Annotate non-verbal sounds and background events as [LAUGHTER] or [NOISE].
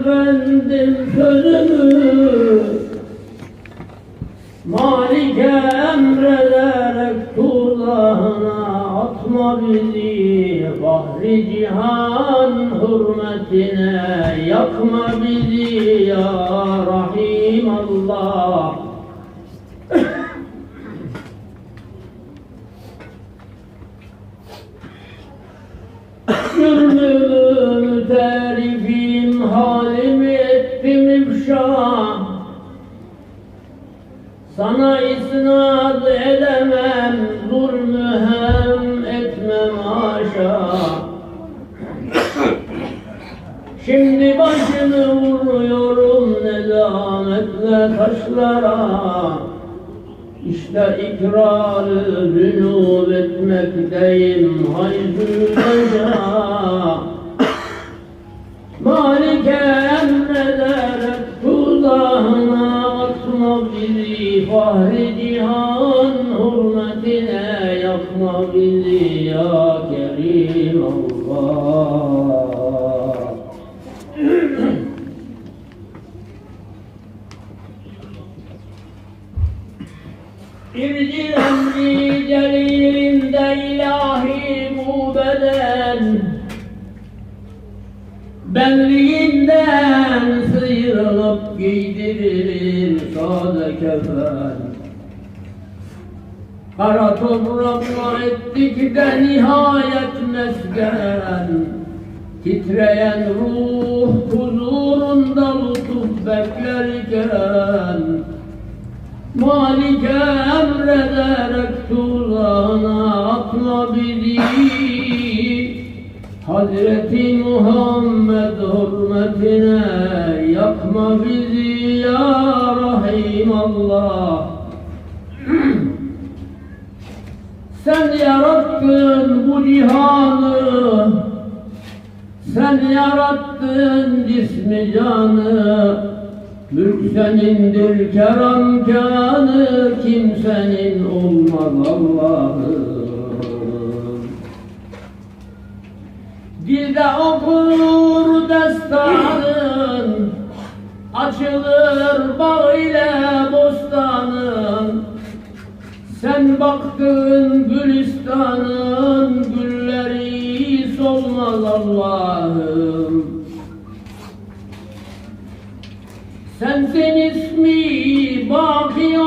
Efendim sözümü Malike emrederek tuzağına atma bizi Bahri cihan hürmetine yakma bizi Sana isnat edemem zulmü hem etmem haşa [COUGHS] Şimdi başını vuruyorum nedametle taşlara. İşte ikrarı zünub etmekteyim hayzü neca Malike emrederek tuzağına atma bizi Fahri cihan hürmetine yakma bizi ya Kerim Allah. İrci emri celilinde ilahi bu beden Benliğinden sıyrılıp giydirilir sade kefen Kara toprakla ettik de nihayet mesken Titreyen ruh huzurunda lütuf beklerken Malike emrederek tuzağına atma bizi Hazreti Muhammed hürmetine yakma bizi ya Rahim Allah Sen yarattın bu cihanı. Sen yarattın cismi canı. Mülk senindir kerem kanı kimsenin olmaz Allah'ım Dilde okur destanın Açılır bağ ile bostanın Sen baktın gülistanın Gülleri solmaz Allah'ım. Sensin ismi baki